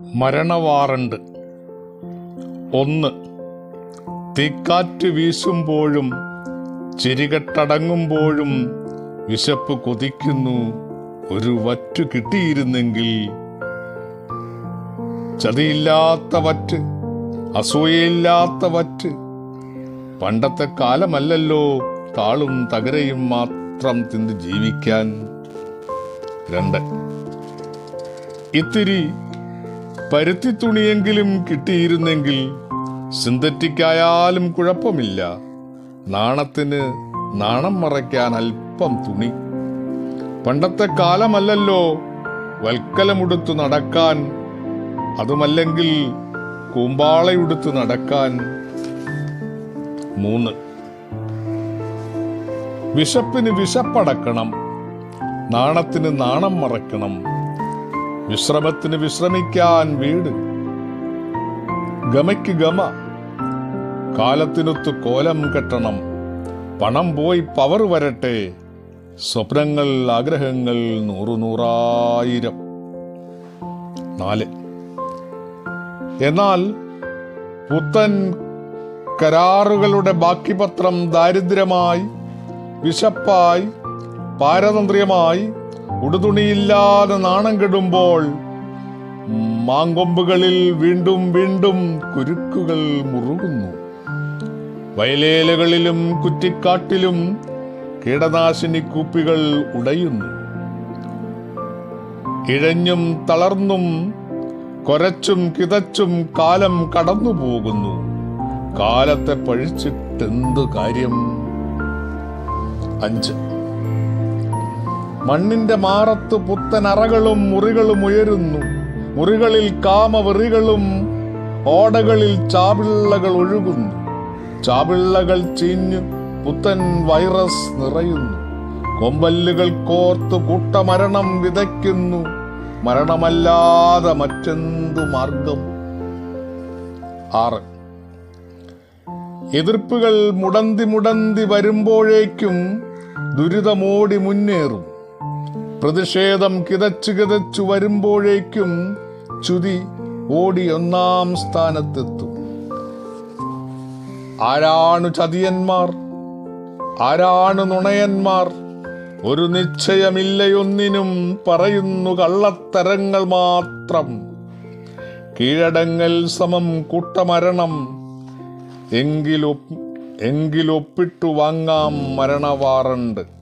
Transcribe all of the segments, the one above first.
മരണവാറണ്ട്. ഒന്ന് തീക്കാറ്റ് വീശുമ്പോഴും ചിരികട്ടടങ്ങുമ്പോഴും വിശപ്പ് കൊതിക്കുന്നു. ഒരു വറ്റു കിട്ടിയിരുന്നെങ്കിൽ ചതിയില്ലാത്ത വറ്റ് അസൂയയില്ലാത്ത വറ്റ് പണ്ടത്തെ കാലമല്ലല്ലോ താളും തകരയും മാത്രം തിന്ന് ജീവിക്കാൻ. രണ്ട് ഇത്തിരി പരുത്തി തുണിയെങ്കിലും കിട്ടിയിരുന്നെങ്കിൽ സിന്തറ്റിക് ആയാലും കുഴപ്പമില്ല. നാണത്തിന് നാണം മറയ്ക്കാൻ അല്പം തുണി. പണ്ടത്തെ കാലമല്ലല്ലോ വൽക്കലമുടുത്തു നടക്കാൻ അതുമല്ലെങ്കിൽ കൂമ്പാളയുടുത്ത് നടക്കാൻ. മൂന്ന്. വിശപ്പിന് വിശപ്പടക്കണം നാണത്തിന് നാണം മറക്കണം വിശ്രമത്തിന് വിശ്രമിക്കാൻ വീട്. ഗമയ്ക്ക് ഗമ. കാലത്തിനൊത്ത് കോലം കെട്ടണം. പണം പോയി പവർ വരട്ടെ. സ്വപ്നങ്ങൾ ആഗ്രഹങ്ങൾ നൂറു നൂറായിരം. നാല്. എന്നാൽ പുത്തൻ കരാറുകളുടെ ബാക്കി പത്രം ദാരിദ്ര്യമായി വിശപ്പായി പാരതന്ത്ര്യമായി ഉടുതുണിയില്ലാതെ നാണം കെടുമ്പോൾ മാങ്കൊമ്പുകളിൽ വീണ്ടും വീണ്ടും കുരുക്കുകൾ മുറുകുന്നു. വയലേലകളിലും കുറ്റിക്കാട്ടിലും കീടനാശിനി കൂപ്പികൾ ഉടയുന്നു. ഇഴഞ്ഞും തളർന്നും കൊരച്ചും കിതച്ചും കാലം കടന്നു പോകുന്നു കാലത്തെ പഴിച്ചിട്ടെന്ത് കാര്യം? അഞ്ച്. മണ്ണിന്റെ മാറത്ത് പുത്തനറകളും മുറികളും ഉയരുന്നു. മുറികളിൽ കാമവെറികളും ഓടകളിൽ ചാപിള്ളകൾ ഒഴുകുന്നു. ചാപിള്ളകൾ ചീഞ്ഞു പുത്തൻ വൈറസ് നിറയുന്നു. കൊമ്പല്ലുകൾ കോർത്ത് കൂട്ടമരണം വിതയ്ക്കുന്നു. മരണമല്ലാതെ മറ്റെന്തു മാർഗം? ആറ്. എതിർപ്പുകൾ മുടന്തി മുടന്തി വരുമ്പോഴേക്കും ദുരിതമോടി മുന്നേറും. പ്രതിഷേധം കിതച്ചു കിതച്ചു വരുമ്പോഴേക്കും ചുതി ഓടി ഒന്നാം സ്ഥാനത്തെത്തും. ആരാണു ചതിയന്മാർ? ആരാണു നുണയന്മാർ? ഒരു നിശ്ചയമില്ലയൊന്നിനും പറയുന്നു കള്ളത്തരങ്ങൾ മാത്രം. കീഴടങ്ങൽ സമം കൂട്ടമരണം. എങ്കിലൊ എങ്കിലൊപ്പിട്ടു വാങ്ങാം മരണവാറണ്ട്.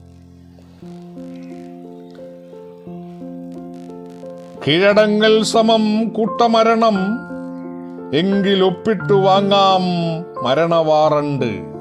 കീഴടങ്ങൽ സമം കൂട്ടമരണം. എങ്കിലൊപ്പിട്ടു വാങ്ങാം മരണവാറണ്ട്.